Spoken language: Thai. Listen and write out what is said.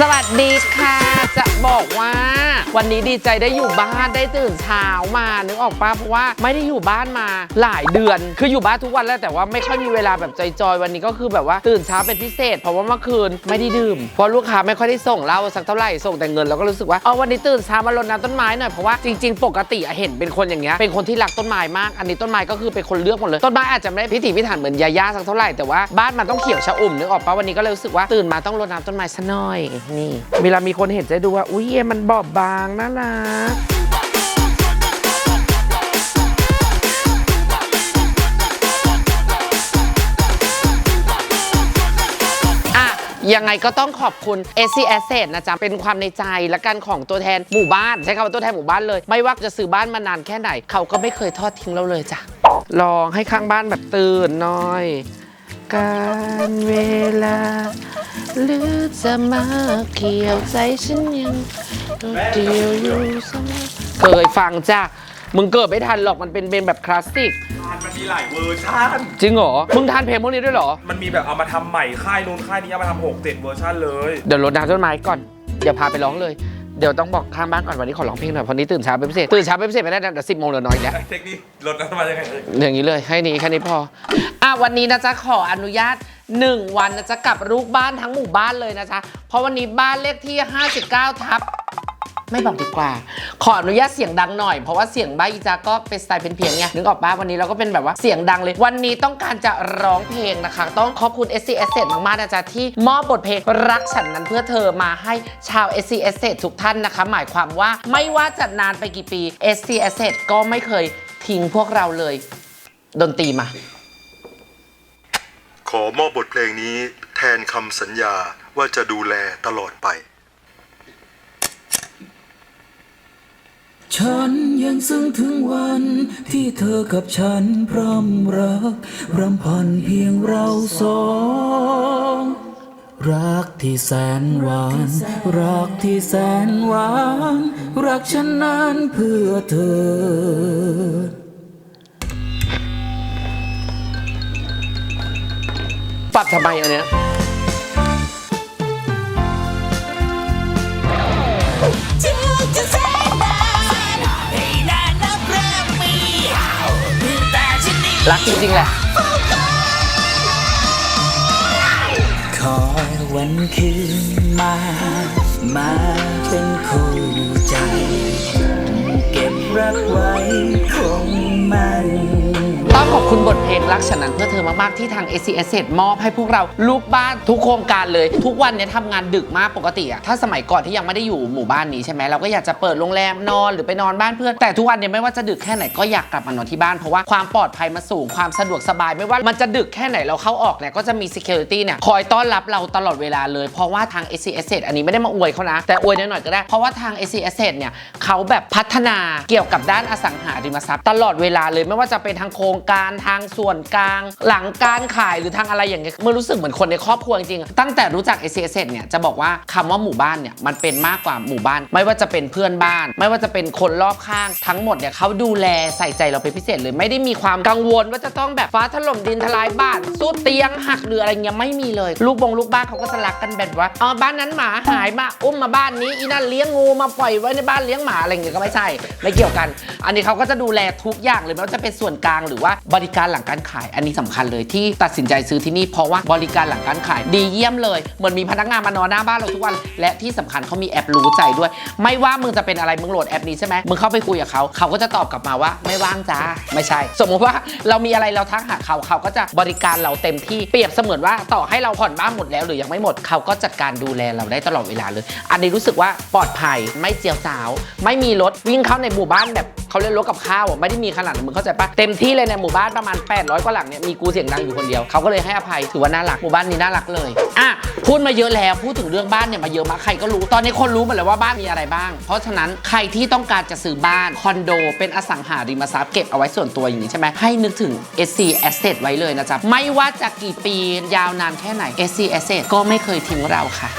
สวัสดีค่ะ จะบอกว่า วันนี้ดีใจได้อยู่บ้านได้ตื่นเช้ามานึกออกปะเพราะว่าไม่ได้อยู่บ้านมาหลายเดือน คืออยู่บ้านทุกวันแล้วแต่ว่าไม่ค่อยมีเวลาแบบจอยๆวันนี้ก็คือแบบว่าตื่นเช้าเป็นพิเศษ เพราะว่าเมื่อคืนไม่ได้ดื่มเพราะลูกค้าไม่ค่อยได้ส่งเหล้าสักเท่าไหร่ส่งแต่เงินเราก็รู้สึกว่าเอาวันนี้ตื่นเช้ามารดน้ำต้นไม้หน่อยเพราะว่าจริงๆ ปกติเห็นเป็นคนอย่างเงี้ยเป็นคนที่รักต้นไม้มาก อันนี้ต้นไม้ก็คือเป็นคนเลือกหมดเลยต้นไม้อาจจะไม่ได้พิถีพิถันเหมือนยาย่าสักเท่าไหร่แต่ว่าบ้านมันต้องเขียวชะอุ่มนึกออกปะวันนี้ก็เลยรู้สึกว่าตื่นมาต้องรดน้ำต้นไม้ซะหน่อยนี่ เวลามีคนเห็นจะดูว่าอุ้ยมันบอบบางน่ารักอะยังไงก็ต้องขอบคุณ SC Asset นะจ๊ะ เป็นความในใจและกันของตัวแทนหมู่บ้าน ใช้คำว่าตัวแทนหมู่บ้านเลย ไม่ว่าจะซื้อบ้านมานานแค่ไหน เขาก็ไม่เคยทอดทิ้งเราเลยจ้ะ ลองให้ข้างบ้านแบบตื่นหน่อย การเวลา หรือจะมาเกี่ยวใจฉันยัง เดียวอยู่เสมอเคยฟังจ้ะ มึงเกิดไม่ทันหรอกมันเป็นเพลงแบบคลาสสิกทานมันมีหลายเวอร์ชันจริงเหรอ มึงทานเพลงพวกนี้ด้วยเหรอ มันมีแบบเอามาทำใหม่ค่ายนู้นค่ายนี้เอามาทำหกเจ็ดเวอร์ชันเลย เดี๋ยวรดน้ำต้นไม้ก่อน เดี๋ยวพาไปร้องเลย เดี๋ยวต้องบอกข้างบ้านก่อนวันนี้ขอร้องเพลงหน่อยเพราะนี้ตื่นเช้าเป็นพิเศษ ตื่นเช้าเป็นพิเศษไม่ได้นะเดี๋ยวสิบโมงเหลือน้อยอีกแล้ว เทคนิคลดน้ำมันยังไงเลยอย่างนี้เลยให้นี้แค่นี้พอ อะวันนี้นะจ๊ะขออนุญาต 1 วันนะจ๊ะกับลูกบ้านทั้งหมู่บ้านเลยนะจ๊ะเพราะวันนี้บ้านเลขที่ 59 ทับ ไม่บอกดีกว่า ขออนุญาตเสียงดังหน่อย เพราะว่าเสียงบ้าอีจาก็เป็นสไตล์เป็นเพียงไงนึกออกปะวันนี้เราก็เป็นแบบว่าเสียงดังเลย วันนี้ต้องการจะร้องเพลงนะคะ ต้องขอบคุณ SC Asset มากๆนะจ๊ะที่มอบบทเพลงรักฉันนั้นเพื่อเธอมาให้ชาว SC S ทุกท่านนะคะ หมายความว่าไม่ว่าจะนานไปกี่ปี SC S ก็ไม่เคยทิ้งพวกเราเลย ดนตรีมา ขอมอบบทเพลงนี้แทนคำสัญญาว่าจะดูแลตลอดไป ฉันยังซึ้งถึงวันที่เธอกับฉันพร่ำรักรำพันเพียงเราสอง รักที่แสนหวาน รักที่แสนหวาน รักฉันนั้นเพื่อเธอปรับทำไมอันเนี้ย รักจริงๆแหละ คอยวันคืนมา มาเป็นคู่ใจ เก็บรักไว้ คุณบทเพลงรักฉันนั้นเพื่อเธอมาก ๆ ที่ทาง s c s มอบให้พวกเราลูกบ้านทุกโครงการเลย ทุกวันเนี้ยทำงานดึกมากปกติอะถ้าสมัยก่อนที่ยังไม่ได้อยู่หมู่บ้านนี้ใช่ไหมเราก็อยากจะเปิดโรงแรมนอนหรือไปนอนบ้านเพื่อนแต่ทุกวันเนี้ยไม่ว่าจะดึกแค่ไหนก็อยากกลับมานอนที่บ้านเพราะว่าความปลอดภัยมาสูงความสะดวกสบายไม่ว่ามันจะดึกแค่ไหนเราเข้าออกเนี่ยก็จะมี security เนี่ยคอยต้อนรับเราตลอดเวลาเลยเพราะว่าทาง s c s อันนี้ไม่ได้มาอวยเขานะแต่อวยหน่อยๆก็ได้เพราะว่าทาง s c s เนี่ยเขาแบบพัฒนาเกี่ยวกับด้านอสังหาริมทรัพย์ตลอดเวลาเลยไม่ว่าจะเป็นทางโครงการทางส่วนกลาง หลังการขายหรือทางอะไรอย่างเงี้ยเมื่อรู้สึกเหมือนคนในครอบครัวจริงๆตั้งแต่รู้จัก s c s เนี่ยจะบอกว่าคำว่าหมู่บ้านเนี่ยมันเป็นมากกว่าหมู่บ้าน ไม่ว่าจะเป็นเพื่อนบ้าน ไม่ว่าจะเป็นคนรอบข้างทั้งหมดเนี่ยเขาดูแลใส่ใจเราเป็นพิเศษเลยไม่ได้มีความกังวลว่าจะต้องแบบฟ้าถล่มดินทลายบ้านสุดเตียงหักหรืออะไรเงี้ยไม่มีเลย ลูกบงลูกบ้านเขาก็จะรักกันแบบว่าอ๋อบ้านนั้นหมาหายมาอุ้มมาบ้านนี้อีนั่นเลี้ยงงูมาปล่อยไว้ในบ้านเลี้ยงหมาอะไรเงี้ยก็ไม่ใช่ไม่เกี่ยวกัน อันนี้เขาก็จะดูแลทุกอย่างเลยไม่ว่าจะเป็นส่วนกลางหรือว่าบริการหลังการขายอันนี้สำคัญเลยที่ตัดสินใจซื้อที่นี่เพราะว่าบริการหลังการขายดีเยี่ยมเลย เหมือนมีพนักงานมานอนหน้าบ้านเราทุกวัน และที่สำคัญเขามีแอปรู้ใจด้วย ไม่ว่ามึงจะเป็นอะไรมึงโหลดแอปนี้ใช่ไหมมึงเข้าไปคุยกับเขาเขาก็จะตอบกลับมาว่าไม่ว่างจ้าไม่ใช่ สมมุติว่าเรามีอะไรเราทักหาเขาเขาก็จะบริการเราเต็มที่เปรียบเสมือนว่าต่อให้เราผ่อนบ้านหมดแล้วหรือยังไม่หมดเขาก็จัดการดูแลเราได้ตลอดเวลาเลย อันนี้รู้สึกว่าปลอดภัยไม่เจียวสาว ไม่มีรถวิ่งเข้าในหมู่บ้านแบบ เขาเรียกรถกับข้าวอะไม่ได้มีขนาดนั้นมึงเข้าใจปะเต็มที่เลยในหมู่บ้านประมาณ 800 กว่าหลังเนี่ยมีกูเสียงดังอยู่คนเดียวเขาก็เลยให้อภัยถือว่าน่ารักหมู่บ้านนี้น่ารักเลยอะพูดมาเยอะแล้วพูดถึงเรื่องบ้านเนี่ยมาเยอะมากใครก็รู้ ตอนนี้คนรู้หมดแล้วว่าบ้านมีอะไรบ้าง เพราะฉะนั้นใครที่ต้องการจะซื้อบ้านคอนโดเป็นอสังหาริมทรัพย์เก็บเอาไว้ส่วนตัวอย่างนี้ใช่ไหมให้นึกถึง SC Asset ไว้เลยนะจ๊ะไม่ว่าจะกี่ปียาวนานแค่ไหน SC Asset ก็ไม่เคยทิ้งเราค่ะ